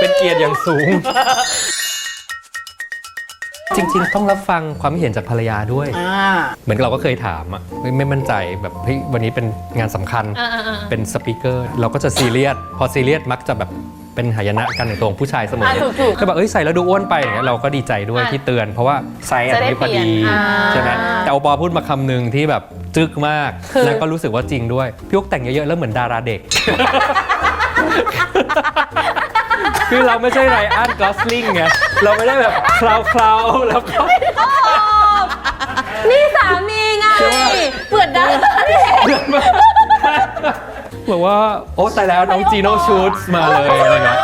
เป็นเกียรติอย่างสูง จริง ๆ ต้องรับฟังความคิดเห็นจากภรรยาด้วย อ่า เหมือนเราก็เคยถามอะไม่ไม่มั่นใจแบบเฮ้ยวันนี้เป็นงานสำคัญอ่าอ่าอ่าเป็นสปีกเกอร์เราก็จะซีเรียสพอซีเรียสมักจะแบบเป็นหายนะกันในตัวของผู้ชายเสมออะถูกๆก็แบบเอ้ยใส่แล้วดูอ้วนไปอย่างเงี้ยเราก็ดีใจด้วยอะที่เตือน เพราะว่าไซส์อันนี้พอดีจะได้เปลี่ยนอ่า ใช่ไหมแต่โอปอพูดมาคำหนึ่งที่แบบจึกมากคือ แล้วก็รู้สึกว่าจริงด้วยพี่อุ๊กแต่งเยอะๆแล้วเหมือนดาราเด็ก คือเราไม่ใช่ไรอันกอสลิงไงเราไม่ได้แบบคลาวคลาวๆแล้วก็นี่สามีไงใช่ปะเปิดได้บอกว่าโอ้แต่แล้วน้องจีโน่ชูดมาเลยอะไรเงี้ย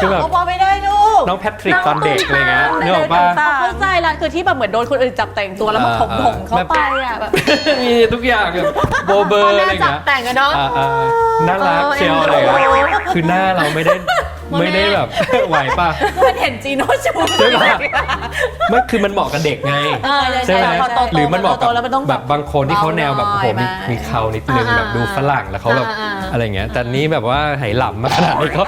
คือแบบโอปอไม่ได้ลูกน้องแพทริกตอนเด็กอะไรเงี้ยนึกออกปะเข้าใจละคือที่แบบเหมือนโดนคนอื่นจับแต่งตัวแล้วมาถมถมๆเข้าไปอะแบบมีทุกอย่างแบบโบเบอร์อะไรจับเงี้ยแต่งกันเนาะอ่าอ่าน่ารักเออเชียวอะไรเอ็นดูเงี้ยคือหน้าเราไม่ได้ ไม่ได้แบบ ไหวป่ะ มันเห็นจีโน่ชูใช่ปะไม่คือมันเหมาะกับเด็กไงเออใช่ไหมพอโตๆหรือมันเหมาะกับโตๆแล้วมันต้องแบบบางคนที่เขาแนวแบบเบาโอ้หน่โหอยมีไหมมีเขานิดนึงอ่าแบบดูฝรั่งแล้วเขาแบบอ่าๆอะไรเงี้ยแต่นี้แบบว่าไหหล่ำมาขนาดนี้เขา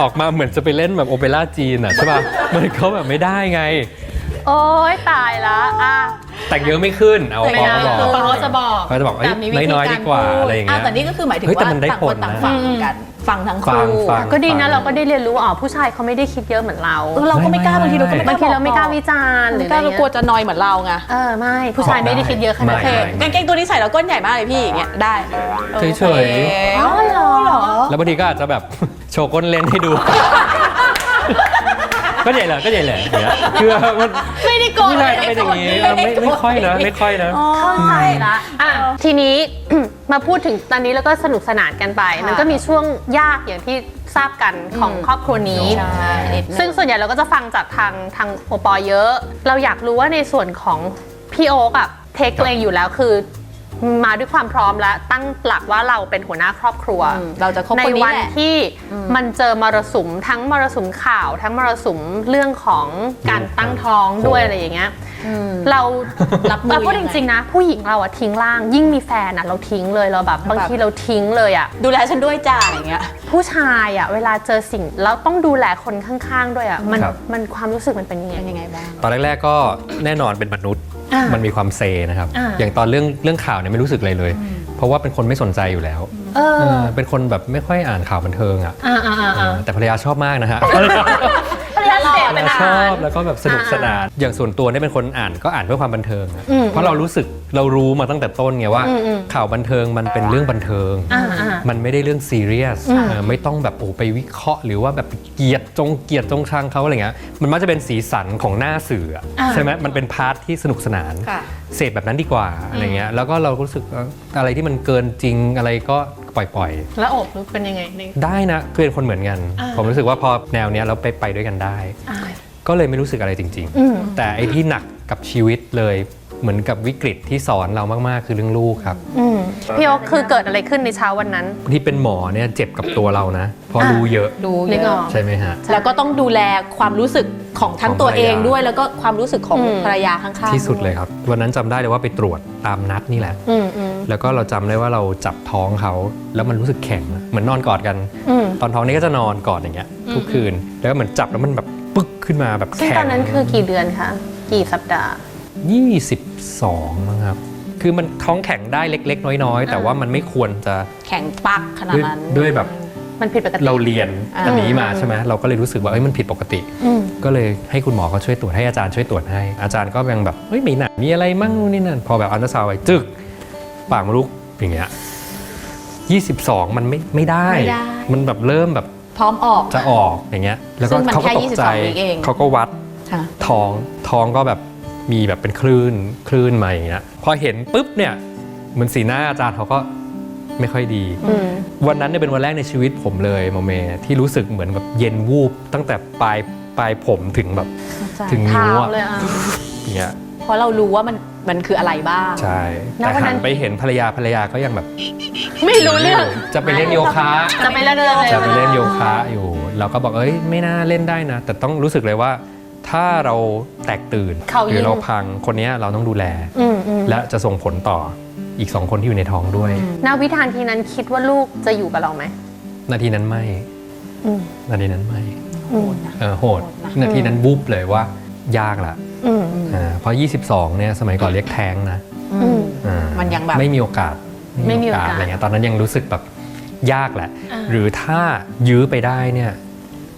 ออกมาเหมือนจะไปเล่นแบบโอเปร่าจีนอะใช่ป่ะมันเขาแบบไม่ได้ไง โอ้ยตายละอะแต่งเยอะไม่ขึ้น เอาไม่ปอได้ก็บอกคือเขาจะบอกเขาจะบอกเอ้ยแต่มีวิธีน้อยๆดีกว่าพูอะไรอย่างเงี้ยวแต่นี่ก็คือหมายถึงเฮ้ยแต่ว่ามันได้ต่างคนผลนะต่างฟังกัน ฟังทั้งฟัคู่งฟัง ก็ดีนะฟังเราก็ได้เรียนรู้อ๋อผู้ชายเขาไม่ได้คิดเยอะเหมือนเราเออเราก็ไม่กล้าบางทีเราก็ไม่บางทีเราไม่กล้าวิจารณ์หหรืรือออะกไรล้าเงี้กลัวยจะนอยเหมือนเราไงเออไม่ผู้ชายไม่ได้คิดเยอะขนาดไม่นั้น ไม่ กางเกงตัวนี้ใส่แล้วก้นใหญ่มากเลยพี่อย่างเงี้ยได้เฉยๆโอเคอ๋อเหรอ แล้วบางทีก็อาจจะแบบ โชว์ก้นเล่นให้ดู ก็ใหญ่เลยก็ใหญ่เลยอย่างเงี้ยคือมันไม่ได้โกรธผู้ชายก็เป็นอย่างงี้เออไม่ไม่ค่อยนะ ไม่ค่อยนะ เข้าใจละอะทีนี้ มาพูดถึงตอนนี้แล้วก็สนุกสนานกันไปค่ะมันก็มีช่วงยากอย่างที่ทราบกันของอืมครอบครัวนี้ใช่นิดนึงซึ่งส่วนใหญ่เราก็จะฟังจากทางทางโอปอเยอะ เราอยากรู้ว่าในส่วนของพี่โอ๊กอะเทคตัวเองอยู่แล้วคือ มาด้วยความพร้อมและตั้งหลักว่าเราเป็นหัวหน้าครอบครัวอืมเราจะคบในคนนี้วันแหละที่อืมมันเจอมรสุมทั้งมรสุมข่าว ทั้งมรสุมเรื่องของการตั้งท้องด้วยอะไรอย่างเงี้ยอืมเรารับมือเราพูดยัจงไงริงๆนะ ผู้หญิงเราอะทิ้งร่าง ยิ่งมีแฟนอะเราทิ้งเลยเราแบบบางทีเราทิ้งเลยอะดูแลฉันด้วยจ้าอย่างเงี้ย ผู้ชายอะเวลาเจอสิ่งแล้วต้องดูแลคนข้างๆ ด้วยอะมันครับมันความรู้สึกมันเป็นยังไงเป็นยังไงบ้างตอนแรกๆก็แน่นอนเป็นมนุษย์ อ่ามัมันมีความเซนะครับ อ่า อย่างตอนเรื่องเรื่องข่าวเนี่ยไม่รู้สึกอะไรเลย เพราะว่าเป็นคนไม่สนใจอยู่แล้วเออเออเป็นคนแบบไม่ค่อยอ่านข่าวบันเทิงอะอ่าอ่าเออ่าอแต่ภรรยาชอบมากนะฮะ ภรรยาเสพเรานชอานบแล้วก็แบบสนุกสนาน อย่างส่วนตัวเนี่ยเป็นคนอ่านก็อ่านเพื่อความบันเทิงอะอืมเพราะเรารู้สึกเรารู้มาตั้งแต่ต้นไงว่าอืมอืมข่าวบันเทิงมันเป็นเรื่องบันเทิง อ่าอ่ามันไม่ได้เรื่องซีเรียสอืมเออไม่ต้องแบบโอ้ไปวิเคราะห์ หรือว่าแบบเกลียดจงเกลียดจงชังเขาอะไรเงี้ยมันมักจะเป็นสีสันของหน้าสื่ออะอ่าใช่ไหมมันเป็นพาร์ทที่สนุกสนาน ค่ะ เสพแบบนั้นดีกว่าอะไรเงี้ยแล้วก็เรารู้สึกว่าอะไรที่มันเกินจริงอะไรก็ ปล่อยแล้วอบรู้เป็นยังไงใน ๆ ได้นะคือเป็นคนเหมือนกัน อ่า ผมรู้สึกว่าพอแนวเนี้ยเราไปไปด้วยกันได้ อ่าก็เลยไม่รู้สึกอะไรจริง อืม ๆ แต่ไอ้ที่หนักกับชีวิตเลยเหมือนกับวิกฤตที่สอนเรามากๆ คือเรื่องลูกครับ อืมพี่โอ๊คคือเกิดอะไรขึ้นในเช้าวันนั้น ที่เป็นหมอเนี่ยเจ็บกับตัวเรานะเพราะอ่ารู้เยอะดูนึเยกออะอกใช่ไหมฮะ แล้วก็ต้องดูแลความรู้สึกของทั้งของตัวเองภรรยาด้วย แล้วก็ความรู้สึกของอืม ภรรยาข้างๆที่สุดวเลยครับ วันนั้นจำได้เลยว่าไปตรวจตามนัดนี่แหละ อืมอืม แล้วก็เราจำได้ว่าเราจับท้องเขาแล้วมันรู้สึกแข็งเหมือนนอนกอดกันอืมตอนท้องนี่ก็จะนอนกอดอย่างเงี้ยทุกคืน แล้วก็เหมือนจับแล้วมันแบบปึ๊กขึ้นมาแบบซึ่งแข็งตอนนั้นคือกี่เดือนคะกี่สัปดาห์ 22มั้งครับคือมันท้องแข็งได้เล็ก ๆ น้อยๆ แต่ว่ามันไม่ควรจะแข็งปักขนาดด้วยนั้นด้วยแบบมันผิดปกติเราเรียนอ่าอันนี้มาใช่ไหมเราก็เลยรู้สึกว่าเอ้ยมันผิดปกติอืมก็เลยให้คุณหมอเขาช่วยตรวจให้อาจารย์ช่วยตรวจให้อาจารย์ก็ยังแบบเฮ้ยมีหนักมีอะไรมั่งนู่นนี่นั่นพอแบบอัลตราซาวด์ไปจึก ปากมดลูกอย่างเงี้ย22มันไม่ไม่ได้ ไม่ได้ มันแบบเริ่มแบบพร้อมออก จะออกอย่างเงี้ย แล้วก็ซึ่งมันเขาก็แค่ตกใจ22วิเอง เขาก็วัด ค่ะ ท้องท้องก็แบบมีแบบเป็นคลื่นคลื่นมาอย่างเงี้ยพอเห็นปุ๊บเนี่ยเหมือนสีหน้าอาจารย์เขาก็ไม่ค่อยดี อืม วันนั้นเนี่ยเป็นวันแรกในชีวิตผมเลยโมเม ที่รู้สึกเหมือนแบบเย็นวูบตั้งแต่ปลายปลายผมถึงแบบ ถึงเท้านิ้วอะเลยอะ อย่างเงี้ยเพ ราะเรารู้ว่ามันมันคืออะไรบ้าง ใช่แล้วแต่วันหันั้นน ไปเห็นภรรยาภรรยาก็ยังแบบ ไม่รู้เรื่อง จะไปเล่นโยคะ จะไปเล่นเรื่องอะไรจะไปเล่นโยคะอยู่ เราก็บอกเอ้ยไม่น่าเล่นได้นะ แต่ต้องรู้สึกเลยว่า ถ้าเราแตกตื่นเขาหรืยิ่องเราพังคนเนี้ยเราต้องดูแล อืมอืมและจะส่งผลต่ออีกสองคนที่อยู่ในท้องด้วยณวิธานทีนั้นคิดว่าลูกจะอยู่กับเราไหม นาทีนั้นไม่อืม นาทีนั้นไม่โหโหดนะ เออโหดโหดนะนาทีนั้นวูบเลยว่า ยากละอืมอ่าเพราะ 22 เนี่ยสมัยก่อนเรียกแท้งนะอืม อ่ามันยังแบบไม่มีโอกาสไม่มีโอกาสอะไรเงี้ยตอนนั้นยังรู้สึกแบบยากแหละ อ่า หรือถ้ายื้อไปได้เนี่ย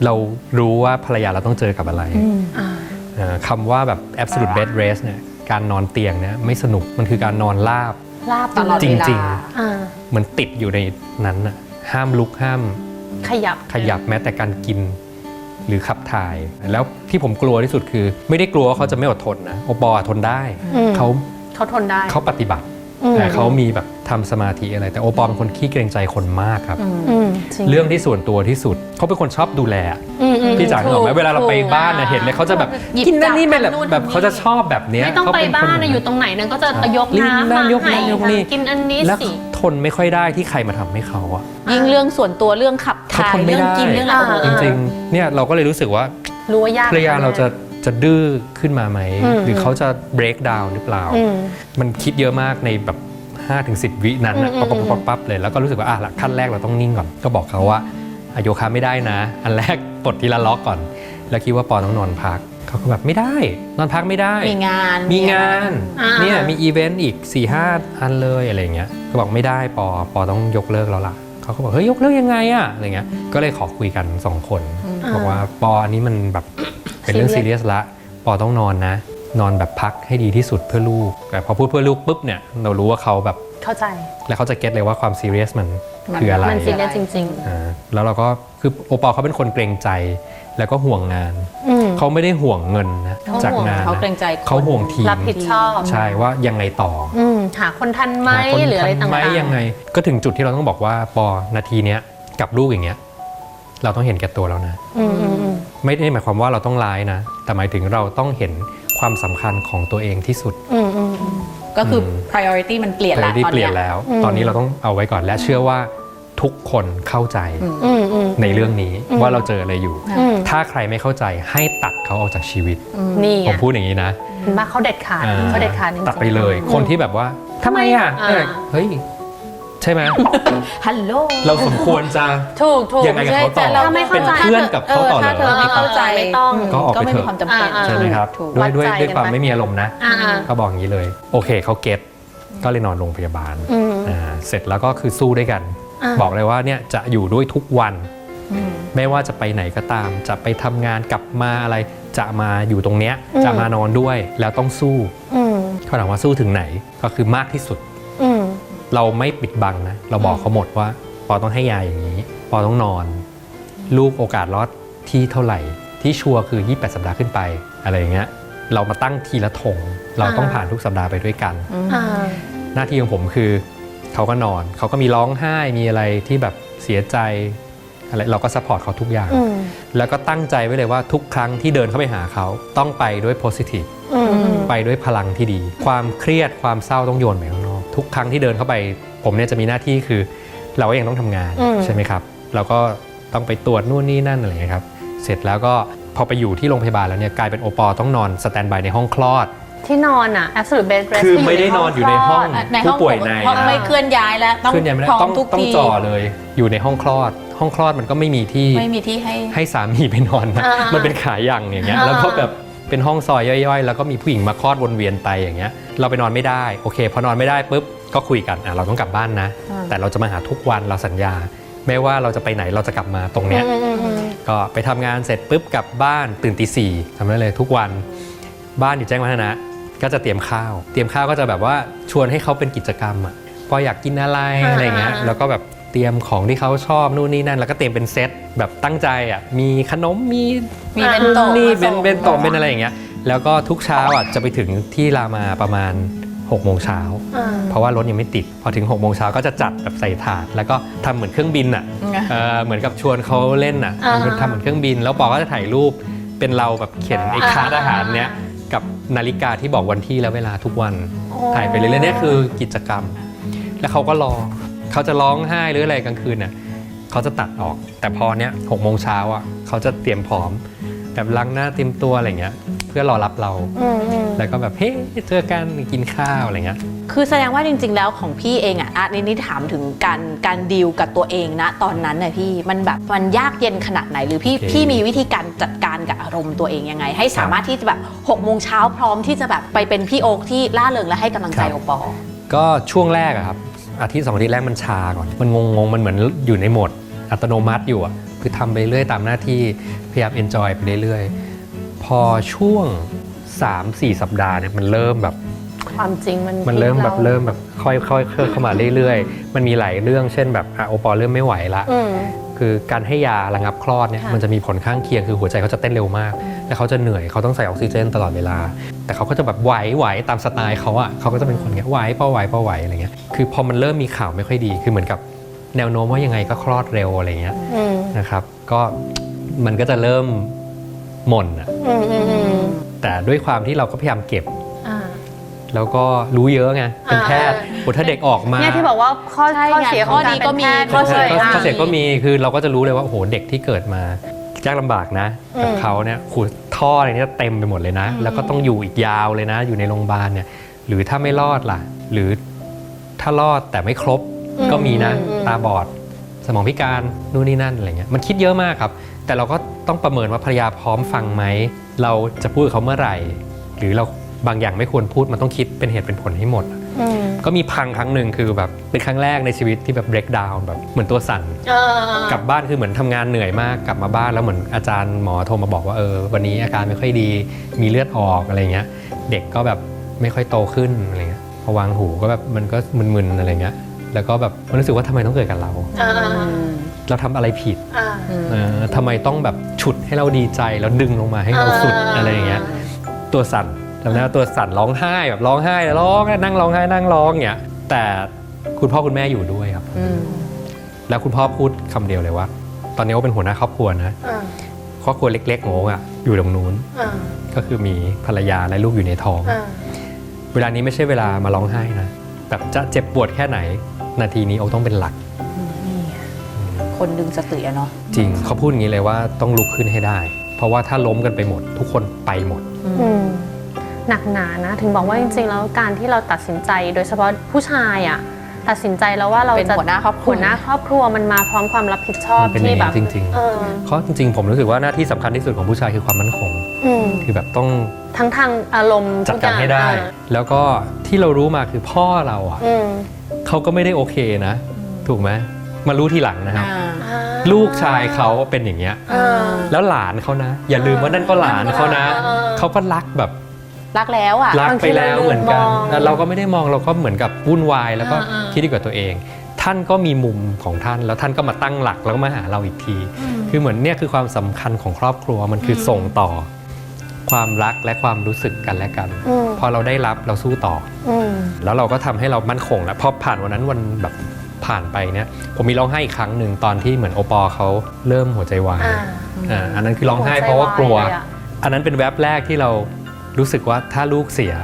เรารู้ว่าภรรยาเราต้องเจอกับอะไรอ่า เอ่อคำว่าแบบ absolute bed rest เนี่ยการนอนเตียงเนี่ยไม่สนุกมันคือการนอนราบ ลาบตลอดจเวลาริง อ่า เหมือนติดอยู่ในนั้นน่ะห้ามลุกห้ามขยับขยับแม้แต่การกิน หรือขับถ่าย แล้วที่ผมกลัวที่สุดคือ ไม่ได้กลัวว่าเขาจะไม่อดทนนะโอปอล์ทนได้อืมเขาเขาทนได้เขาปฏิบัติอืมแต่เขามีแบบทำสมาธิอะไร แต่โอปอล์เป็นคนขี้เกรงใจคนมากครับอืมจริงเรื่องที่ส่วนตัวที่สุด เขาเป็นคนชอบดูแลอืมอืมพี่จ๋านึกออกไหมถูกเวลาเราไปถูกบ้านเนี่ยเห็นเลยเขาจะแบบหยิบกินนั่นนี่จับไม่แบบทำนู่นแบบทำนี่เขาจะชอบแบบเนี้ยไม่ต้องเขาไปเป็นบ้านคนะอยู่ตรงไหนนั้นก็จะยกรีบน้ำนั่มานยกให้นั่นยกนี่กินอันนี้แล้วสิ ทนไม่ค่อยได้ที่ใครมาทำให้เขาอะ ยิ่งเรื่องส่วนตัวเรื่องขับเขาถ่ายทนไม่เรื่องได้ กินเรื่องอะไรอ่าโอ้โหจริงๆ เนี่ยเราก็เลยรู้สึกว่ารู้ว่ายาก ภรรยาเราจะจะดื้อขึ้นมาไหม อืม หรือเขาจะ break down หรือเปล่า อืม มันคิดเยอะมากในแบบ5ถึง10 วินั้นนะอืมปั๊บอืปั๊บมปั๊บปั๊บเลย แล้วก็รู้สึกว่าอะละขั้นแรกเราต้องนิ่งก่อน ก็บอกเขาว่าอะโยคะไม่ได้นะ อันแรกปลดทีละล็อกก่อน แล้วคิดว่าปอต้องนอนพัก เขาก็แบบไม่ได้ นอนพักไม่ได้ มีงานมีงานอ่า เนี่ยมีอีเวนต์อีก4ี่ห้าอันเลยอะไรเงี้ยก็บอกไม่ได้ปอปอต้องยกเลิกแล้วล่ะเขาก็บอกเฮ้ยยกเลิกยังไงอะอะไรเงี้ยก็เลยขอคุยกันสองคนบอกว่าปออันนี้มันแบบ เป็นเรื่องซีเรียสละปอต้องนอนนะ นอนแบบพักให้ดีที่สุดเพื่อลูก แต่พอพูดเพื่อลูกปุ๊บเนี่ยเรารู้ว่าเขาแบบ เข้าใจ แล้วเขาจะเก็ตเลยว่าความซีเรียสมันคืออะไรมันซีเรียสจริง อ่าแล้วเราก็คือโอปอลเขาเป็นคนเกรงใจ แล้วก็ห่วงงานๆอืมเขาไม่ได้ห่วงเงินนะเขาห่วงจากงานเขานะเกรงใจคนเขาห่วงทีมรับผิดชอบใช่ว่ายังไงต่ออืมหาคนทันไหมหาคนหรืออะไรทัต่านงไหมๆยังไง ก็ถึงจุดที่เราต้องบอกว่าปอนาทีเนี้ยกับลูกอย่างเงี้ย เราต้องเห็นแก่ตัวแล้วนะอืมอืมอืมไม่ได้หมายความว่าเราต้องร้ายนะ แต่หมายถึงเราต้องเห็นความสำคัญของตัวเองที่สุดอืมอืมอืมก็คืออม priority มันเปลี่ยนแต่ละที่ตอนเปลี่เนี้ยนยแล้วอืมตอนนี้เราต้องเอาไว้ก่อนและเชื่อว่า ทุกคนเข้าใจอืมอืมอืมในเรื่องนี้อืมว่าเราเจออะไรอยู่อืมถ้าใครไม่เข้าใจให้ตัดเขาออกจากชีวิตนี่ผมไงพูดอย่างนี้นะเห็นปะเขาเด็ดขาดอ่าเขาเด็ดขาดจริงๆตัดไปเลย คนที่แบบว่าทำไมอะอ่าเออเฮ้ยใช่ไหมฮัลโหล เราสมควรจะถูกถูกยังไงกับเขาต่อถ้าไม่เข้าเป็นใจเพื่อนกับเขาต่อเหรถ้าเธออไม่เข้าใจไม่ต้องก็ออกไปก็ไม่เถมีอะความจำเป็นอ่าใช่ไหมครับถูกด้วยด้วยวัดใจด้วยความกันไหมไม่มีอารมณ์นะอ่าอ่าก็บอกอย่างนี้เลย โอเคเขาเก็ตก็เลยนอนโรงพยาบาลอืมอ่าเสร็จแล้วก็คือสู้ด้วยกันอ่า บอกเลยว่าเนี่ยจะอยู่ด้วยทุกวันอืมไม่ว่าจะไปไหนก็ตาม จะไปทำงานกลับมาอะไรจะมาอยู่ตรงเนี้ยอืมจะมานอนด้วยแล้วต้องสู้อืมเขาถามว่าสู้ถึงไหนก็คือมากที่สุดอืมเราไม่ปิดบังนะ เราบอกเขาหมดว่า ปอต้องให้ยาอย่างนี้ ปอต้องนอน ลูกโอกาสรอดที่เท่าไหร่ ที่ชัวร์คือ 28 สัปดาห์ขึ้นไปอะไรอย่างเงี้ยเรามาตั้งทีละธงเราต้องอ่าผ่านทุกสัปดาห์ไปด้วยกันอ่าหน้าที่ของผมคือ เขาก็นอน เขาก็มีร้องไห้มีอะไรที่แบบเสียใจอะไรเราก็ซัพพอร์ตเขาทุกอย่างอืมแล้วก็ตั้งใจไว้เลยว่าทุกครั้งที่เดินเข้าไปหาเขาต้องไปด้วย positive อืมอืมไปด้วยพลังที่ดี ความเครียดความเศร้าต้องโยนไปข้างนอก ทุกครั้งที่เดินเข้าไป ผมเนี่ยจะมีหน้าที่คือ เราก็ยังต้องทำงานอืมใช่ไหมครับเราก็ต้องไปตรวจนู่นนี่นั่นอะไรอย่างเงี้ยครับ เสร็จแล้วก็พอไปอยู่ที่โรงพยาบาลแล้วเนี่ยกลายเป็นโอปอต้องนอนสแตนบายในห้องคลอด ที่นอนอะ absolute bed rest คือไม่ได้นอนอยู่ในห้องคลดในห้องผู้ป่วยในเพราะนะไม่เคลื่อนย้ายแล้วต้องขึ้นยังไม่ได้พร้อต้อมงทุกต้องทีจ่อเลย อยู่ในห้องคลอด ห้องคลอดมันก็ไม่มีที่ ไม่มีที่ให้ ให้สามีไปนอนนะอ่ามัมันเป็นขายังอย่างเงี้ย อ่า แล้วก็แบบเป็นห้องซอยย่อยๆ แล้วก็มีผู้หญิงมาคลอดวนเวียนไปอย่างเงี้ย เราไปนอนไม่ได้ โอเค พอนอนไม่ได้ปุ๊บ ก็คุยกันอะเราต้องกลับบ้านนะ อ่า แต่เราจะมาหาทุกวันเราสัญญา ไม่ว่าเราจะไปไหนเราจะกลับมาตรงเนี้ย อืมอืมอืม ก็ไปทำงานเสร็จปุ๊บกลับบ้านตื่นตีสี่ทำได้เลยทุกวัน บ้านอยู่แจ้งวัฒนะ ก็จะเตรียมข้าว เตรียมข้าวก็จะแบบว่าชวนให้เขาเป็นกิจกรรมอะพออยากกินอะไรอ่าอะไรเงี้ยอ่าแล้วก็แบบเตรียมของที่เขาชอบนู่นนี่นั่น แล้วก็เตรียมเป็นเซตแบบตั้งใจอะมีขนมมีมีเป็นโตะนี่มาเป็นส่งเป็นโตะเป็นอะไรอย่างเงี้ยแล้วก็ทุกเช้าอะจะไปถึงที่รามาประมาณ6กโมงเช้าอ่าเพราะว่ารถยังไม่ติด พอถึง6กโมงเช้าก็จะจัดแบบใส่ถาด แล้วก็ทำเหมือนเครื่องบินอะเอ่อเหมือนกับชวนเขาเล่นอะอ่ามันทำเหมือนเครื่องบิน แล้วปอก็จะถ่ายรูปเป็นเราแบบเขียนไอ้คาร์ดอาหารเนี้ย กับนาฬิกาที่บอกวันที่และเวลาทุกวันถ่ายไปเรื่อยๆเนี่ยคือกิจกรรม แล้วเขาก็รอเขาจะร้องไห้หรืออะไรกลางคืนเนี่ยเขาจะตัดออก แต่พอเนี้ยหกโมงเช้าอะเขาจะเตรียมพร้อมแบบล้างหน้าเตรียมตัวอะไรเงี้ย เพื่อรอรับเรา อืมอืมแล้วก็แบบเฮ้ยเจอกันกินข้าวอะไรเงี้ย คือแสดงว่าจริง ๆ แล้วของพี่เองอะอะนี่นี่ถามถึงการการดีลกับตัวเองนะตอนนั้นน่ะพี่มันแบบมันยากเย็นขนาดไหนหรือพี่โอเคพี่มีวิธีการจัดการกับอารมณ์ตัวเองยังไง ให้สามารถที่จะแบบหกโมงเช้าพร้อมที่จะแบบไปเป็นพี่โอ๊คที่ล่าเริงและให้กำลังใจโอปอล์ ก็ช่วงแรกอะครับอาทิตย์สองอาทิตย์แรกมันชาก่อน มันงงงๆมันเหมือนอยู่ในโหมดอัตโนมัติอยู่อะคือทำไปเรื่อยตามหน้าที่พยายามเอนจอยไปเรื่อยๆพ อช่วง 3-4 สัปดาห์เนี่ยมันเริ่มแบบความจริงมันมันเริ่มแบบพลิกาเริ่มแบบค่อยๆเคลื่อนเข้ามาเรื่อยๆ มันมีหลายเรื่องเช่นแบบอะโอปอลเริ่มไม่ไหวละอืม คือการให้ยาระงับคลอดเนี่ยค่ะ มันจะมีผลข้างเคียงคือหัวใจเขาจะเต้นเร็วมาก แล้วเขาจะเหนื่อยเขาต้องใส่ออกซิเจนตลอดเวลา แต่เขาก็จะแบบไหวไหวตามสไตล์เขาอะเขาก็จะเป็นคนเงี้ยไหวพอไหวพอไหวอะไรเงี้ยคือพอมันเริ่มมีข่าวไม่ค่อยดีคือเหมือนกับแนวโน้มว่ายังไงก็คลอดเร็วอะไรเงี้ย อืม นะครับก็มันก็จะเริ่ม หม่นอะอืมอืมอืมแต่ด้วยความที่เราก็พยายามเก็บ อ่า แล้วก็รู้เยอะไงเป็นแพทย์อ่าโอ้ถ้าเด็กออกมาเนี่ยที่บอกว่าข้อใช่ข้อไงเสียของข้อการดีเป็นก็มีแพทย์ข้อเสียด้วยก็อะข้อเสียก็มีคือเราก็จะรู้เลยว่าโอ้โหเด็กที่เกิดมายากลำบากนะกับอืมเขาเนี่ยขูดท่ออะไรเนี่ยเต็มไปหมดเลยนะ แล้วก็ต้องอยู่อีกยาวเลยนะ อยู่ในโรงพยาบาลเนี่ย หรือถ้าไม่รอดล่ะ หรือถ้ารอดแต่ไม่ครบก็มีนะ ตาบอด สมองพิการนู่นนี่นั่นอะไรเงี้ยมันคิดเยอะมากครับ แต่เราก็ ต้องประเมินว่าภรรยาพร้อมฟังไหม เราจะพูดกับเขาเมื่อไหร่ หรือเราบางอย่างไม่ควรพูดมันต้องคิดเป็นเหตุเป็นผลให้หมดอืมก็มีพังครั้งหนึ่งคือแบบเป็นครั้งแรกในชีวิตที่แบบ break down แบบเหมือนตัวสั่นเออกลับบ้านคือเหมือนทำงานเหนื่อยมากกลับมาบ้านแล้วเหมือนอาจารย์หมอโทรมาบอกว่าเออวันนี้อาการไม่ค่อยดีมีเลือดออกอะไรเงี้ย เด็กก็แบบไม่ค่อยโตขึ้นอะไรเงี้ยพอวางหูก็แบบมันก็มึนๆอะไรเงี้ยแล้วก็แบบมันรู้สึกว่าทำไมต้องเกิดกับเราอ่า เราทำอะไรผิดอ่า เออทำไมต้องแบบฉุดให้เราดีใจแล้วดึงลงมาให้เราสุดอ่า อะไรอย่างเงี้ย ตัวสั่นจำได้ว่าตัวสั่นร้องไห้แบบร้องไห้แล้วร้องนั่งร้องไห้นั่งร้องเงี้ยแต่คุณพ่อคุณแม่อยู่ด้วยครับ อืมแล้วคุณพ่อพูดคำเดียวเลยว่า ตอนนี้ว่าเป็นหัวหน้าครอบครัวนะอ่าครอบครัวเล็กๆของโอ๊กอะอยู่ตรงนู้นอ่าก็คือมีภรรยาและลูกอยู่ในท้อง อ่าเวลานี้ไม่ใช่เวลามาร้องไห้นะแบบจะเจ็บปวดแค่ไหน นาทีนี้โอ๊กต้องเป็นหลักนี่ไง คนดึงสติอะเนาะจริงเขาพูดอย่างนี้เลยว่าต้องลุกขึ้นให้ได้ เพราะว่าถ้าล้มกันไปหมด ทุกคนไปหมด อืมหนักหนานะ ถึงบอกว่าจริงๆ แล้วการที่เราตัดสินใจ โดยเฉพาะผู้ชายอะตัดสินใจแล้วว่าเราเป็นจะหัวหน้าครอบครัว หัวหน้าครอบครัวมันมาพร้อมความรับผิดชอบมันเป็นอที่ย่างแบนี้บจริง เออๆ เพราะจริงๆ ผมรู้สึกว่าหน้าที่สำคัญที่สุดของผู้ชายคือความมั่นคง อืมคือแบบต้องทั้งทางอารมณ์จัดทุการอย่งให้ได้อะแล้วก็ที่เรารู้มาคือพ่อเราอะอืม เขาก็ไม่ได้โอเคนะ ถูกไหม มารู้ทีหลังนะครับอ่าอ่าลูกชายเขาเป็นอย่างเงี้ย อ่า แล้วหลานเขานะ อย่าลืมว่านั่นก็หลานเขานะเออ เขาก็รักแบบรักแล้วอะรักไปแล้วเหมือนกันบางทีเราลืมมองแต่เราก็ไม่ได้มองเราก็เหมือนกับวุ่นวายแล้วก็อ่าๆ คิดดีกับตัวเอง ท่านก็มีมุมของท่านแล้วท่านก็มาตั้งหลักแล้วก็มาหาเราอีกที คือเหมือนเนี่ยคือความสำคัญของครอบครัวมันคือส่งต่อ ความรักและความรู้สึกกันและกัน อืม พอเราได้รับเราสู้ต่อ อืม แล้วเราก็ทำให้เรามั่นคงแล้วพอผ่านวันนั้นวันแบบ ผ่านไปเนี่ยผมมีร้องไห้อีกครั้งหนึ่งตอนที่เหมือนโอปอล์เขาเริ่มหัวใจวายอ่าอ่าอันนั้นคือร้องไห้หัวใจเพราะว่ากลัววายเลยอะอันนั้นเป็นแวบแรกที่เรารู้สึกว่าถ้าลูกเสีย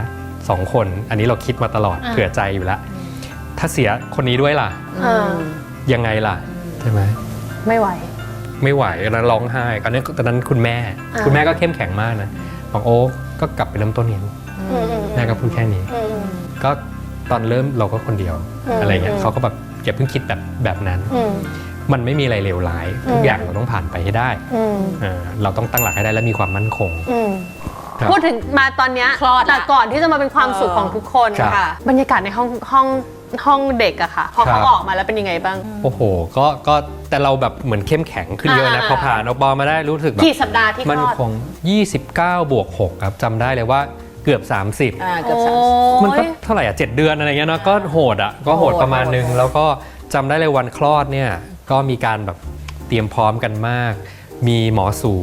สองคน อันนี้เราคิดมาตลอดอ่าเผื่อใจอยู่แล้ว ถ้าเสียคนนี้ด้วยล่ะอ่ายังไงล่ะใช่ไหมไม่ไหว ไม่ไหวอันนั้นร้องไห้ตอนนั้นตอนนั้นคุณแม่อ่าคุณแม่ก็เข้มแข็งมากนะบอกโอ้ก็กลับไปเริ่มต้นเองอืมแม่ก็พูดแค่นี้อืมก็ตอนเริ่มเราก็คนเดียวอืมอะไรเงี้อืยมเขาก็แบบ อย่าเพิ่งคิดแบบแบบนั้น อืม มันไม่มีอะไรเลวร้าย ทุอืกมอย่างเราต้องผ่านไปให้ได้อืม เออเราต้องตั้งหลักให้ได้และมีความมั่นคง อืมครับพูดถึงมาตอนเนี้ยคลอดละแต่ก่อนที่จะมาเป็นความสุขเออของทุกคนครับค่ะ บรรยากาศในห้องห้องห้องเด็กอะค่ะ พอครัเขาบออกมาแล้วเป็นยังไงบ้าง โอ้โห ก็ ก็ แต่เราแบบเหมือนเข้มแข็งขึ้นเยอะนะ อ่า พอผ่านเอาบอลมาได้รู้สึกแบบ กี่สัปดาห์ที่คมันลอด คง 29 บวก 6 ครับจำได้เลยว่า เกือบ 30 อ่าเกือบสามมันก็โอ้ยเท่าไหร่อะ7เดือนอะไรเงี้ยเนาะก็โหดอะก็โหดโหดประมาณนึง โหด แล้วก็จำได้เลยวันคลอดเนี่ยก็มีการแบบเตรียมพร้อมกันมาก มีหมอสู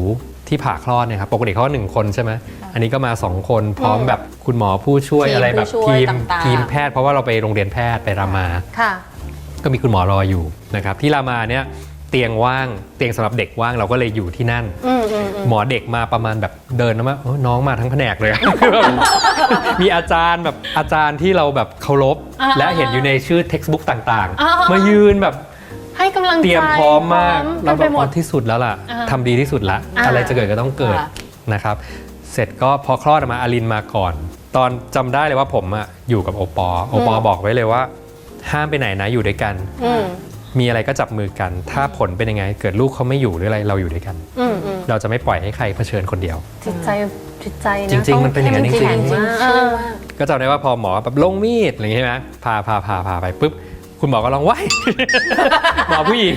ที่ผ่าคลอดเนี่ยครับปกติเขาหนึ่งคนใช่ไหมอันนี้ก็มา2คนพร้อมแบบคุณหมอผู้ช่วยทีมอะไรแบบผู้ช่วยทีมต่างๆ ทีมแพทย์เพราะว่าเราไปโรงเรียนแพทย์ไปรามา ค่ะ ก็มีคุณหมอรออยู่นะครับที่รามาเนี่ย เตียงว่าง เตียงสำหรับเด็กว่างเราก็เลยอยู่ที่นั่น อืมอืมอืม หมอเด็กมาประมาณแบบเดินมาโอ้น้องมาทั้งแผนกเลย มีอาจารย์แบบอาจารย์ที่เราแบบเคารพอ่าและเห็นอยู่ในชื่อ textbook ต่างอ่า ๆ มายืนแบบให้กำลังใจเตรียมพร้อมมากพร้เราอมแบไปบหมด เอาที่สุดแล้วล่ะอ่าทำดีที่สุดละอ่าอะไรจะเกิดก็ต้องเกิดค่ะนะครับ เสร็จก็พอคลอดออกมาอารินมาก่อน ตอนจำได้เลยว่าผมอะอยู่กับโอปอโอปอบอกไว้เลยว่า ห้ามไปไหนนะอยู่ด้วยกัน อืม มีอะไรก็จับมือกัน ถ้าผลเป็นยังไง เกิดลูกเขาไม่อยู่หรืออะไรเราอยู่ด้วยกัน อืมอืมเราจะไม่ปล่อยให้ใครเผชิญคนเดียว จิตใจจิตใจนะจริงๆมันเป็นอย่างนั้นจริงๆเข้มแข็มากเออก็จำได้ว่าพอหมอแบบลงมีดอะไรอย่างงี้ใช่ไหมพาพาพาพาไปปุ๊บ คุณหมอก็ร้องว้ายหมอผู้หญิง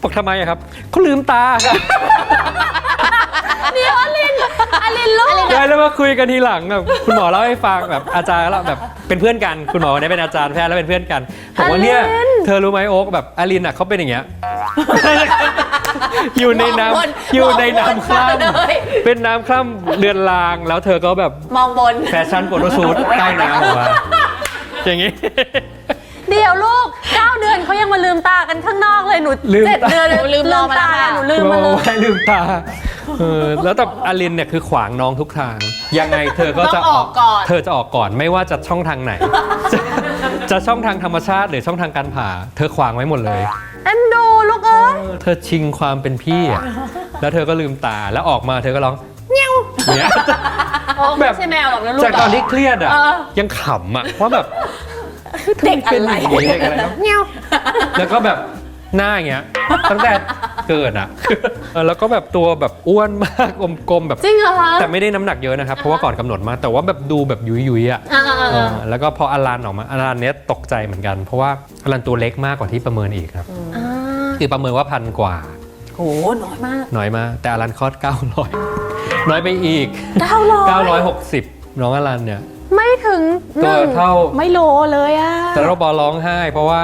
บอกทำไมอะครับเขาลืมตาครับเดี๋ ยวอลินอลินลูก ได้แล้วมาคุยกันทีหลังแบบคุณหมอเล่าให้ฟังแบบอาจารย์แล้วแบบเป็นเพื่อนกัน คุณหมอคนนี้เป็นอาจารย์แพทย์แล้วเป็นเพื่อนกันบอกว่าเนี่ยเธอรู้ไหมโอ๊กแบบอารินอะเขาเป็นอย่างเงี้ย อยู่ในน้มองบนำอยู่ในน้ำคล่มองบนเลยำเป็นน้ำคล่ำเรือนรางแล้วเธอก็แบบมองบน แฟชั่นโฟโต้ชูตใต้น้ำออกมาอย่างงี้ เดี๋ยวลูก 9 เดือนเขายังมาลืมตากันข้างนอกเลยหนูลืมเจ็ดตาเดือนหนูลืมรอมาแล้วตาค่ะหนูลืมมาเลยไว้ลืมตา เออแล้วแต่อารินเนี่ยคือขวางน้องทุกทาง ยังไงเธอก็จะต้องออกก่อน เธอจะออกก่อนไม่ว่าจะช่องทางไหน จะจะช่องทางธรรมชาติหรือช่องทางการผ่า เธอขวางไว้หมดเลย เอ็นดูลูกเอ้ยเออเธอชิงความเป็นพี่อะแล้วเธอก็ลืมตาแล้วออกมาเธอก็ร้องเงี้ยวเนี่ย โอ้แบไม่บใช่แมวหรอกนะลูก จากตอนที่เครียดอะ เออ ยังขำอะว่าแบบเด็กอะไร เป็นอย่างนี้เด็กอะไรครับเงี้ยวแล้วก็แบบหน้าอย่างเงี้ยตั้งแต่ เกิดอะ เออแล้วก็แบบตัวแบบอ้วนมากกลมๆแบบ จริงเหรอคะแต่ไม่ได้น้ำหนักเยอะนะครับ เพราะว่าก่อนกำหนดมา แต่ว่าแบบดูแบบยุยยุยๆอะอ่าอ่าเออ่าอแล้วก็พออลันออกมาอลันเนี้ยตกใจเหมือนกัน เพราะว่าอลันตัวเล็กมากกว่าที่ประเมินอีกครับ อ่าคือประเมินว่าพันกว่า โหน้อยมากน้อยมาก แต่อลันคลอด900 น้อยไปอีก900 960 น้องอลันเนี่ย ไม่ถึงหตัวนึ่งเท่า ไม่โลเลยอะแต่เราบอร้องไห้ เพราะว่า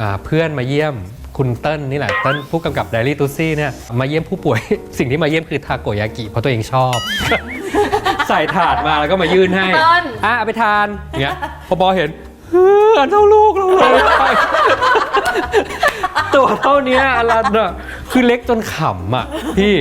อ่าเพื่อนมาเยี่ยม คุณเติ้ลนี่แหละเติ้ลผู้กำกับไดรี่ตูซี่เนี่ยมาเยี่ยมผู้ป่วย สิ่งที่มาเยี่ยมคือทาโกยากิเพราะตัวเองชอบ ใส่ถาดมาแล้วก็มายื่นให้เติ้ล อะเอาไปทานอย่างเงี้ยพอบอเห็นเฮ้ออันเท่าลูกเราเลย ตัวเท่าเนี้ยอลันอะคือเล็กจนขำอะพี่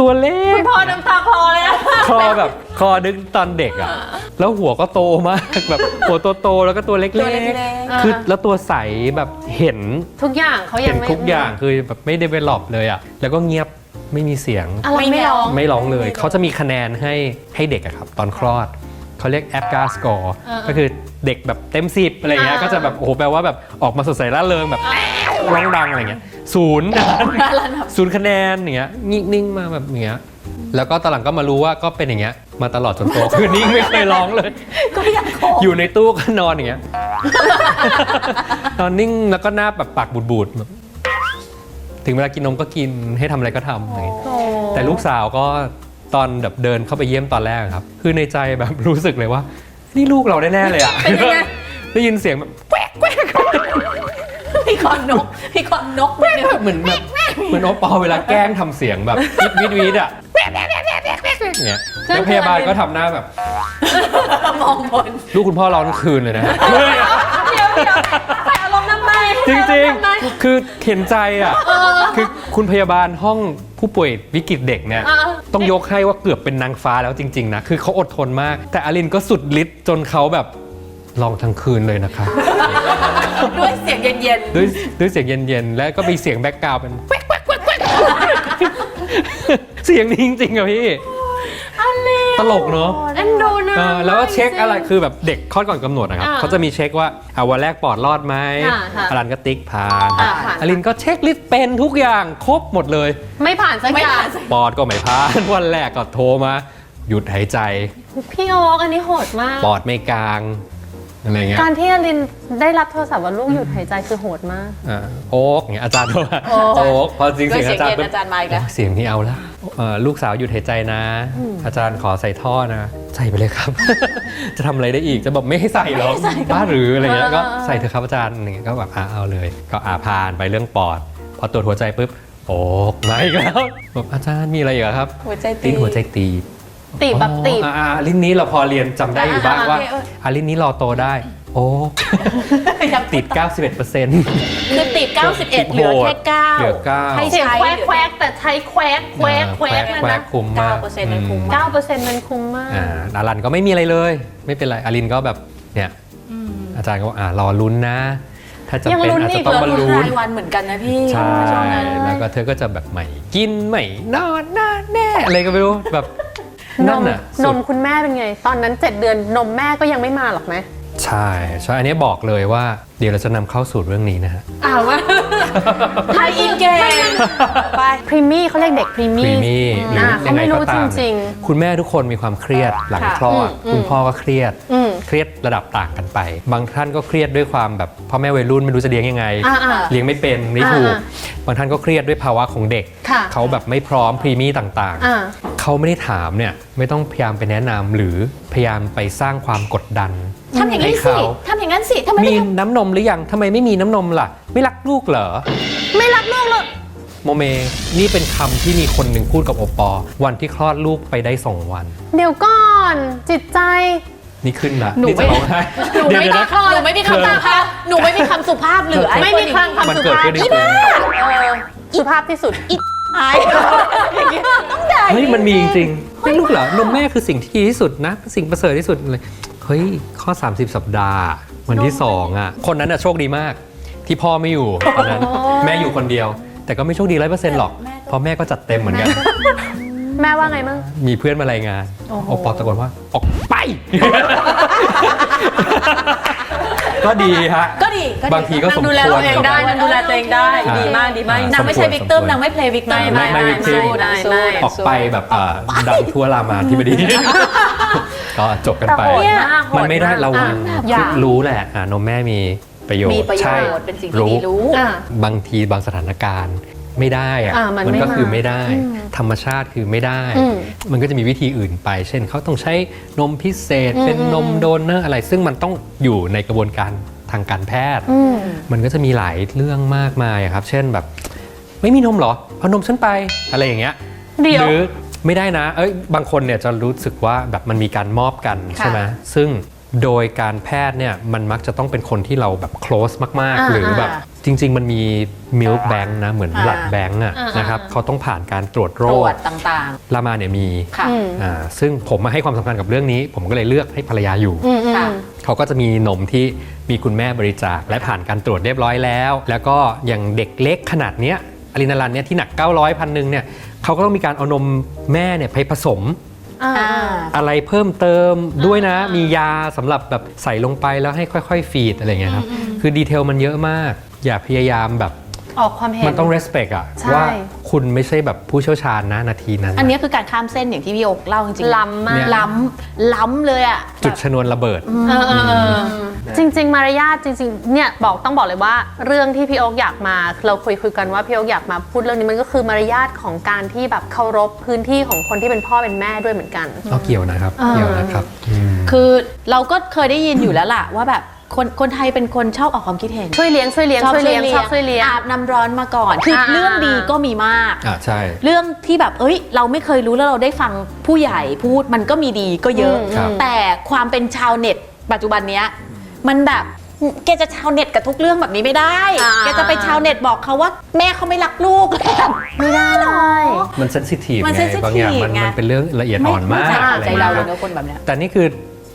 ตัวเล็กพอน้ำตาคลอเลยอะคอแบบคอนึกตอนเด็กอะ แล้วหัวก็โตมาก แบบหัวโตๆแล้วก็ตัวเล็กตัวเล็กๆ คือแล้วตัวใสแบบเห็นทุกอย่างเขายัเห็งนไม่ทุกอย่างคือแบบไม่ได้เวลลอปเลยอะ แล้วก็เงียบไม่มีเสียง อะไรไม่ร้อง ไม่ร้องเลย เขาจะมีคะแนนให้ให้เด็กอะครับ ตอนคลอด เขาเรียกแอปกาสกอร์เออก็คือเด็กแบบเต็มสิบอะไรเงี้ย อ่า ก็จะแบบโอ้โหแปลว่าแบบออกมาสดใสร่าเริงแบบ ร้องดังอะไรเงี้ยศูนย์ศูนย์คะแนนอย่างเงี้ยนิ่งนิ่งมาแบบอย่างเงี้ยแล้วก็ตอนหลังก็มารู้ว่าก็เป็นอย่างเงี้ย มาตลอดจนโตคือนิ่งไม่เคยร้องเลย ก็อยากขออยู่ในตู้ก็นอนอย่างเงี้ยนอนนิ่งแล้วก็หน้าแบบปากบูดๆแบบถึงเวลากินนมก็กินให้ทำอะไรก็ทำอะไรเงี้ยโอ้แต่ลูกสาวก็ตอนแบบเดินเข้าไปเยี่ยมตอนแรกครับ คือในใจแบบรู้สึกเลยว่า นี่ลูกเราแน่ๆเลยอะเป็นยังไงได้ยินเสียงแบบพี่ คอนนกพี่คอนนกนิดนึงเหมือนแบบเหมือนโอปอลเวลาแกล้งทำเสียงแบบวิดวิดวิดอะเนี่ยแล้วพยาบาลก็ทำหน้าแบบ มองบนลูกคุณพ่อร้องทั้งคืนเลยนะ เดี๋ยวเดี๋ยวใส่อารมณ์น้ำไมจริงใส่อารมณ์น้ำไมๆคือเห็นใจอะ คือคุณพยาบาลห้องผู้ป่วยวิกฤตเด็กเนี่ยอ่าต้องยกให้ว่าเกือบเป็นนางฟ้าแล้วจริง ๆ นะ คือเขาอดทนมาก แต่อลินก็สุดฤทธิ์จนเขาแบบ ลองทั้งคืนเลยนะคะ ด้วยเสียงเย็นด้วยด้วยเสียงเย็นๆ แล้วก็มีเสียงแบ็กกราวด์เป็นแควกแควกแควกแควกเสียงนี้จริงๆอะพี่ตลกเนาะเอ็นดูนะ เออแล้วก็เช็คอะไรคือแบบเด็กคลอดก่อนกำหนดนะครับอ่าเขาจะมีเช็คว่าเอาวันแรกปอดรอดไหมอ่าค่ะอลันก็ติ๊กผ่านอ่าค่ะอลินก็เช็คลิสต์เป็นทุกอย่างครบหมดเลย ไม่ผ่านสักๆไม่อย่างผ่านสัก ปอดก็ไม่ผ่าน วันแรกก็โทรมา หยุดหายใจ พี่โอ๊กอันนี้โหดมาก ปอดไม่กลาง อะไรเงี้ยการที่อลินได้รับโทรศัพท์ว่าลูกหยุดหายใจคือโหดมาก อ่าโอ๊กอย่างเงี้ยอาจารย์บอกว่าโอ๊กโอ๊กพอจริงด้วยเสียงเสียงอาจารย์เย็นปุ๊บอาจารย์มาอีกแล้วโอ้ยเสียงนี้เอาละเอ่อลูกสาวหยุดหายใจนะ อาจารย์ขอใส่ท่อนะ ใส่ไปเลยครับ จะทำอะไรได้อีกจะบอกไม่ให้ใส่หรอกบ้าหรืออะไรเงี้ยก็ใส่เถอะครับอาจารย์อย่างเงี้ยก็แบบอ่าเอาเลย ก็อาผ่านไปเรื่องปอด พอตรวจหัวใจปุ๊บโอ๊กมาอีกแล้วบอกอาจารย์มีอะไรอีกอะครับ หัวใจตีลิ้นหัวใจตีบ ตีบแบบตีบ อ๋ออ่าๆลิ้นนี้เราพอเรียนจำได้อยู่บ้างว่าโอเคโอเคอ่าลิ้นนี้รอโตได้ โอ้ติด91เปอร์เซ็นต์ คือติด91 เหลือแค่ 9 เหลือเก้า ให้เสียงใช้แควกแควกแต่ใช้แควกแควกแควกเลยแควนะกคุ้มมาก9%มันคุ้ม มาก เก้าเปอร์เซ็นต์มันคุ้มมาก อ่าอารันก็ไม่มีอะไรเลย ไม่เป็นไรอารินก็แบบเนี่ยอาจารย์ก็บอกอ่ารอลุ้นนะ ถ้าจะยังเป็นลุ้นอาจอีจะก ต้องเหรอมาลุ้นลุ้นรายวันเหมือนกันนะพี่ใช่ช่วงนั้น แล้วก็เธอก็จะแบบใหม่กินใหม่นอนนอนแน่อะไรก็ไม่รู้แบบ นนั่นมน่ะนสุมดคุณแม่เป็นไง ตอนนั้น 7 เดือนนมแม่ก็ยังไม่มาหรอกไหมใช่ใช่อันนี้บอกเลยว่าเดี๋ยวเราจะนำเข้าสู่เรื่องนี้นะฮะอ้าวว่าไทยอินเกมไป พรีมี่เขาเรียกเด็กพรีพมี่รีมี่หรืออ่ายัเขางไงไม่ก็รู้ตามจริงคุณแม่ทุกคนมีความเครียดหลังค่ะคลอด อืมคุณพ่อก็เครียด อืมเค รียดระดับต่างกันไป บางท่านก็เครียดด้วยความแบบพ่อแม่วัยรุ่นไม่รู้จะเลี้ยงยังไง อ่าอ่าเลี้ยงไม่เป็นไม่ถูก อ่าบางท่านก็เครียดด้วยภาวะของเด็ก ค่ะเขาแบบไม่พร้อมพรีมี่ต่างอ่า ๆ เขาไม่ได้ถามเนี่ยไม่ต้องพยายามไปแนะนำหรือพยายามไปสร้างความกดดันทำอย่างนี้ให้สิเขา ทำอย่างนั้นสิทำไมมีไม่ทน้ำนมหรือยัง ทำไมไม่มีน้ำนมล่ะ ไม่รักลูกเหรอไม่รักลูกเลย โมเม นี่เป็นคำที่มีคนหนึ่งพูดกับโอปอ วันที่คลอดลูกไปได้สองวัน เดี๋ยวก่อน จิตใจ นี่ขึ้นละหนูนี่จะไม่ร้องไห้หนูเดี๋ยวไม่เดี๋ยวมีนะ คำหนูไม่มีคำสุภาพหนูไม่มีคำสุภาพเหลือไม่มีคำคำมันสุเกิดภาพขึ้นในอีตัวบ้าสุภาพที่สุดอายอย่างเงี้ยต้องด่าเฮ้ยมันมีจริงๆไม่ลูกเหรอนมแม่คือสิ่งที่ดีที่สุดนะเป็นสิ่งประเสริฐที่สุดเลยเฮ้ยข้อ 30 สัปดาห์วันที่สองอะคนนั้นอะโชคดีมาก ที่พ่อไม่อยู่ตอนนั้น แม่อยู่คนเดียว แต่ก็ไม่โชคดีร้อยเปอร์เซ็นต์หรอกเพราะแม่ก็จัดเต็มเหมือนกัน แม่ว่าไงมั่ง มีเพื่อนมารายงานโอ้โหโอปอตะโกนว่า ออกไป ก็ดีฮะ ก็ดีก็ดีบางทีก็สมดูแลควตัวร เองได้นางดูแลตัวเองได้อ่าดีมากดีมากอ่นางไม่ใช่วิกเติมนางไม่เพลย์วิกเติมไม่ไม่ไม่ไม่ไม่สู้ไม่สู้ออกไปแบบเอ่อดังทั่วรามาที่บดี ก็จบกันไป แต่โหดมากโหดมันไม่ได้เราอะอยากรู้แหละอะนมแม่มีประโยชน์มีประโยใช่ชน์เป็นสิ่งที่ดีรู้ อ่าบางทีบางสถานการณ์ ไม่ได้อะอ่ามันไม่ก็คือมาไม่ได้ธรรมชาติคือไม่ได้ อืมมันก็จะมีวิธีอื่นไป เช่นเขาต้องใช้นมพิเศษอืมเป็นนมโดนเนอร์อะไร ซึ่งมันต้องอยู่ในกระบวนการทางการแพทย์ อืม มันก็จะมีหลายเรื่องมากมายอะครับ เช่นแบบ ไม่มีนมเหรอเอานมฉันไปอะไรอย่างเงี้ยเดี๋ยวหรือไม่ได้นะ เอ้ยบางคนเนี่ยจะรู้สึกว่าแบบมันมีการมอบกันใช่ไหมซึ่งโดยการแพทย์เนี่ยมันมักจะต้องเป็นคนที่เราแบบ close มาก อ่าๆ หรือแบบ จริง ๆ มันมี milk bank นะ เหมือนอ่า blood bank อะอ่าน นะครับเขาต้องผ่านการตรวจตโรรควจต่างรามาเนี่ยมีๆ ค่ะ อืมอ่าซึ่งผมมาให้ความสำคัญกับเรื่องนี้ ผมก็เลยเลือกให้ภรรยาอยู่ อืมอืม ค่ะ เขาก็จะมีนมที่มีคุณแม่บริจาคและผ่านการตรวจเรียบร้อยแล้ว แล้วก็อย่างเด็กเล็กขนาดเนี้ยอะลินาลันเนี่ยที่หนัก 900พันหนึ่งเนี่ยเขาก็ต้องมีการเอานมแม่เนี่ยไปผสมอ่า อ่า อะไรเพิ่มเติมด้วยนะ มียาสำหรับแบบใส่ลงไปแล้วให้ค่อย ๆ ฟีดอะไรเงี้ยครับคือดีเทลมันเยอะมาก อย่าพยายามแบบ ออกความเห็น มันต้อง respect อะใช่ ว่าคุณไม่ใช่แบบผู้เชี่ยวชาญนะนาทีนั้น อันนี้คือการข้ามเส้นอย่างที่พี่โอ๊คเล่าจริงๆล้ำมาก เนี่ย ล้ำล้ำเลยอะจุดชนวนระเบิด เออเออเออจริง ๆ มารยาทจริงๆเนี่ยบอกต้องบอกเลยว่าเรื่องที่พี่โอ๊คอยากมา เราคุยคุยกันว่าพี่โอ๊คอยากมาพูดเรื่องนี้มันก็คือมารยาทของการที่แบบเคารพพื้นที่ของคนที่เป็นพ่อเป็นแม่ด้วยเหมือนกัน เอาเกี่ยวนะครับอ่าเกี่ยวนะครับอืม คือเราก็เคยได้ยินอยู่แล้วล่ะว่าแบบ คนคนไทยเป็นคนชอบออกความคิดเห็นช่วยเลี้ยงช่วยเลี้ยงช่วยเลี้ยงชอบช่วยเลี้ยงอาบน้ำร้อนมาก่อนคืออาเรื่องดีก็มีมาก อ่าใช่ เรื่องที่แบบเอ้ย เราไม่เคยรู้แล้วเราได้ฟังผู้ใหญ่พูดมันก็มีดีก็เยอะอืมครับ แต่ความเป็นชาวเน็ต ปัจจุบันเนี้ยมันแบบแกจะชาวเน็ตกับทุกเรื่องแบบนี้ไม่ได้อ่า แกจะไปชาวเน็ตบอกเขาว่า แม่เขาไม่รักลูก ไม่ได้มันเซนซิทีฟมันไง sensitive บางอย่างมันไง มันเป็นเรื่องละเอียดอ่อนมากไเข้อะไรใจอย่างเราเงี้ยเลครับยเนอะคนแบบเนี้ย แต่นี่คือ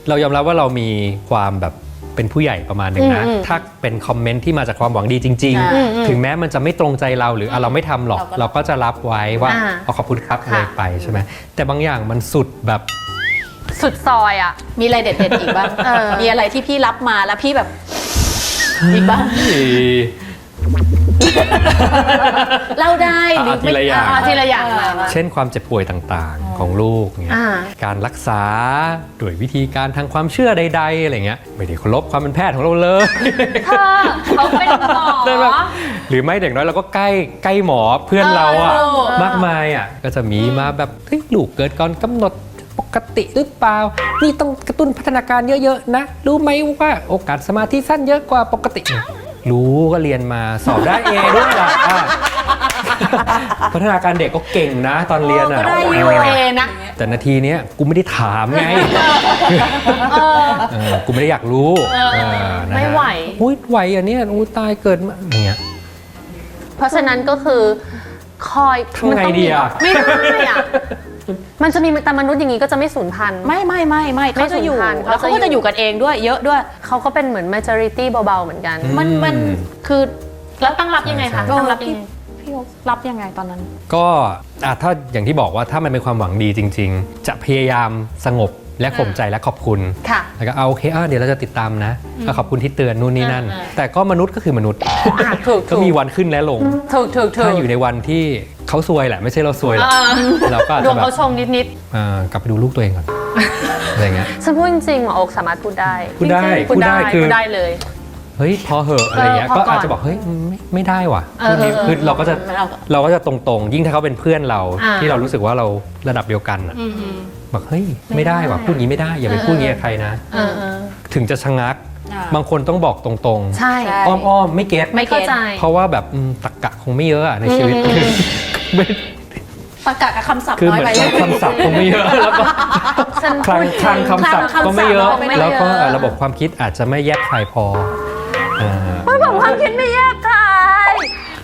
เรายอมรับว่าเรามีความแบบ เป็นผู้ใหญ่ประมาณหนึ่งนะอืมอืมถ้าเป็นคอมเมนต์ที่มาจากความหวังดีจริงอ่าๆถึงแม้มันจะไม่ตรงใจเราหรืออะเราไม่ทำหรอกเราก็เราก็จะรับไว้ว่าอ่าเอาขอบคุณครับค่ะอะไรไปใช่ไหมแต่บางอย่างมันสุดแบบสุดซอยอะ มีอะไรเด็ดๆอีกบ้างเออมีอะไรที่พี่รับมาแล้วพี่แบบอีกบ้าง เล่าได้หรือเอาทีละอย่างเเอาทีละอย่างมา เช่นความเจ็บป่วยต่างๆของลูกเนี่ยอ่า การรักษาด้วยวิธีการทางความเชื่อใดๆอะไรเงี้ยไม่ได้เคารพความเป็นแพทย์ของเราเลยเธอเขาเป็นหมอ ได้แบบหรือไม่เด็กน้อยเราก็ใกล้ใกล้หมอเพื่อนเราอะเออ มากมายอะก็จะมีมาแบบเฮ้ยลูกเกิดก่อนกำหนดปกติหรือเปล่า นี่ต้องกระตุ้นพัฒนาการเยอะๆนะ รู้ไหมว่าโอกาสสมาธิสั้นเยอะกว่าปกติ รู้ก็เรียนมาสอบได้เอด้วยล่ะอะพัฒนาการเด็กก็เก่งนะ ตอนเรียนอะก็ได้อยู่เอนะ แต่นาทีเนี้ยกูไม่ได้ถามไงเออกูไม่ได้อยากรู้เออนะฮะไม่ไหว อุ้ยไหวอะเนี่ยอุ้ยตายเกิดมาอย่างเงี้ย เพราะฉะนั้นก็คือคอยทำไงดีอะ ไม่ได้อะ มันจะมีแต่มนุษย์อย่างนี้ก็จะไม่สูญพันธุ์ ไม่ไม่ไม่ไม่เขาจะอยู่ไม่สูญพันธุ์แล้วเขาเขาจะอยู่ก็จะอยู่กันเองด้วย เยอะด้วย เขาก็เป็นเหมือน majority เบาๆเหมือนกัน มันมันอืมคือแล้วตั้งรับยังไงคะใช่ตั้งรับยังไง พี่พี่โอ๊รับยังไงตอนนั้น ก็อะถ้าอย่างที่บอกว่าถ้ามันเป็นความหวังดีจริง ๆ จะพยายามสงบ และข่มใจและขอบคุณ ค่ะ แล้วก็เอาโอเคอะเดี๋ยวเราจะติดตามนะก็ขอบคุณที่เตือนนู่นนี่นั่น อ่า แต่ก็มนุษย์ก็คือมนุษย์ อะถูกก็มีวันขึ้นและลง ถูกถูกถูกถ้าอยู่ในวันที่เขาซวยแหละไม่ใช่เราซวยหรอกอ่าเราก็อาจดวจะงแบบเขาชงนิดอ่ากลับไปดูลูกตัวเองก่อนอะไรเงี้ย ๆฉันพูดจริงๆหมอโอกสามารถพูดได้พูดได้จริงๆพูดได้คือ พูดได้เลย เฮ้ยพอเหอะอะไรเงี้ยเออพอก็ก่อนอาจจะบอกเฮ้ยไม่ไม่ได้ว่ะเออพูดนี้เออคือเราก็จะเราเราก็จะตรงๆ ยิ่งถ้าเขาเป็นเพื่อนเรา อ่า ที่เรารู้สึกว่าเราระดับเดียวกันอะบอกเฮ้ยไม่ได้ว่ะพูดงี้ไม่ได้อย่าไปพูดงี้กับใครนะ เออเออถึงจะชะงัก อ่า บางคนต้องบอกตรงใช่ใช่ๆอ้อมๆไม่เก็ตไม่เข้าใจ เพราะว่าแบบอืมตรกกะคงไม่เยอะอะในชีวิตอืม ไม่ตะกะกับคำศัพท์คือน้อเหยมือนไปคำศัพท์คงไม่เยอะแล้วก็ ฉันคลังคลังคำศัพท์คลังคำศัพท์ก็ไม่เยอะไม่เยอะ แล้วก็เอ่อระบบความคิดอาจจะไม่แยกคายพออ่าผม ความคิดไม่แยกใคร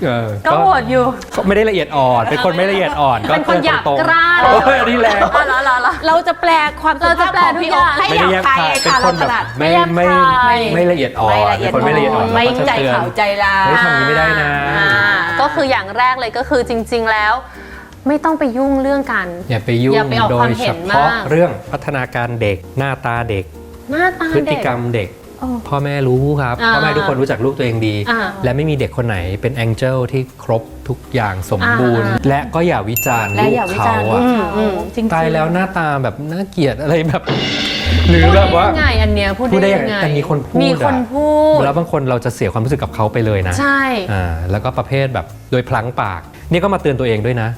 เออก็โหวตอยู่ก็ไม่ได้ละเอียดอ่อน เป็นคนไม่ละเอียดอ่อนเป็นคนหยาบตรงๆกร้านโอ้ยอันนี้แรงอ๋อเหรอเหรอเหรอเราจะแปลความสุภาพของพี่โอ๊คให้ไม่หได้ยาบแยกคายคายเป็นค่ะคเรานถแบบนัดไม่ไม่ไม่แยกคายไม่ละเอียดอ่อนไม่ละเอียดเป็นคนไม่ละเอียดอ่อนไม่เราก็ใจจะตือนเขาใจร้ายเฮ้ยทำอย่างนี้ไม่ได้นะอ่าก็คืออย่างแรกเลยก็คือจริง ๆแล้วไม่ต้องไปยุ่งเรื่องกัน อย่าไปยุ่อย่างไปออกโดความยเห็เฉนพาะมากเรื่องพัฒนาการเด็กหน้าตาเด็ก หน้าตาพฤติเด็กกรรมเด็กโอ้ พ่อแม่รู้ครับอ่าพ่อแม่ทุกคนรู้จักลูกตัวเองดีอ่าและไม่มีเด็กคนไหนเป็นแองเจิลที่ครบทุกอย่างสมบูรณ์อ่าและก็อย่าวิจารณ์และลูกอย่าวิเขาจารณ์อะอืมอืมจริงๆตายแล้วหน้าตาแบบน่าเกลียดอะไรแบบหรือพูดแบได้บว่ายังไงอันเนี้ยพูดพูดได้ได้ยังยังไงแต่มีคนพูดมีคนอะพูดแล้วบางคนเราจะเสียความรู้สึกกับเขาไปเลยนะ ใช่อ่าแล้วก็ประเภทแบบโดยพลั้งปาก นี่ก็มาเตือนตัวเองด้วยนะ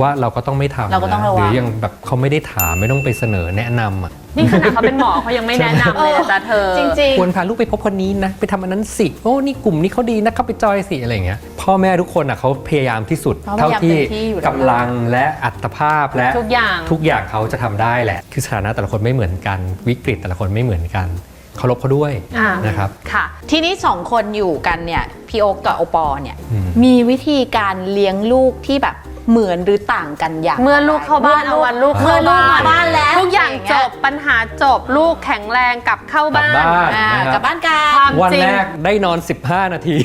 ว่าเราก็ต้องไม่ทำเราก็ต้องนะระวัง หรือยังแบบเขาไม่ได้ถามไม่ต้องไปเสนอแนะนำอะนี่ขนาดเขาเป็นหมอเขายังไม่แนะนำเลยนะจ๊ะเธอ จริงควรพาลูกไปพบคนนี้นะไปทำอันนั้นสิโอ้นี่กลุ่มนี้เขาดีนะเข้าไปจอยสิอะไรอย่างเงี้ยพ่อแม่ทุกคนอะเขาพยายามที่สุดเขาพเท่ายายามที่เต็มที่อยู่แล้ว กำลังและอัตภาพและ ทุกอย่าง ทุกอย่างเขาจะทำได้แหละ คือสถานะแต่ละคนไม่เหมือนกัน วิกฤตแต่ละคนไม่เหมือนกันเคารพเขาด้วยอ่านะครับ ค่ะ ทีนี้สองคนอยู่กันเนี่ยพี่โอ๊คกับโอปอเนี่ย อืม มีวิธีการเลี้ยงลูกที่แบบ เหมือนหรือต่างกันอย่างเมื่อลูกเข้าบ้านเอาวันลูกเมื่เข้าอลูกบ้านมาบ้านแล้วทุกอย่างะไรจเงี้บปัญหาจบลูกแข็งแรงกลับเข้ากลับบ้านบ้านอ่านะคกลัรับบบ้านกันความวันจริง แรกได้นอน 15 นาที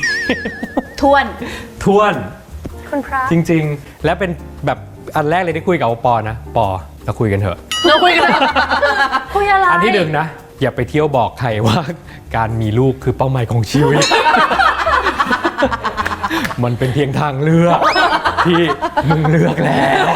ทวน ทวนคุณพระจริง ๆ และเป็นแบบอันแรกเลยที่คุยกับโอปอนะ ปอเราคุยกันเถอะ เราคุยกันคุยอะไรอันที่หนึ่งนะ อย่าไปเที่ยวบอกใครว่า การมีลูกคือเป้าหมายของชีวิต มันเป็นเพียงทางเลือก ที่มึงเลือกแล้ว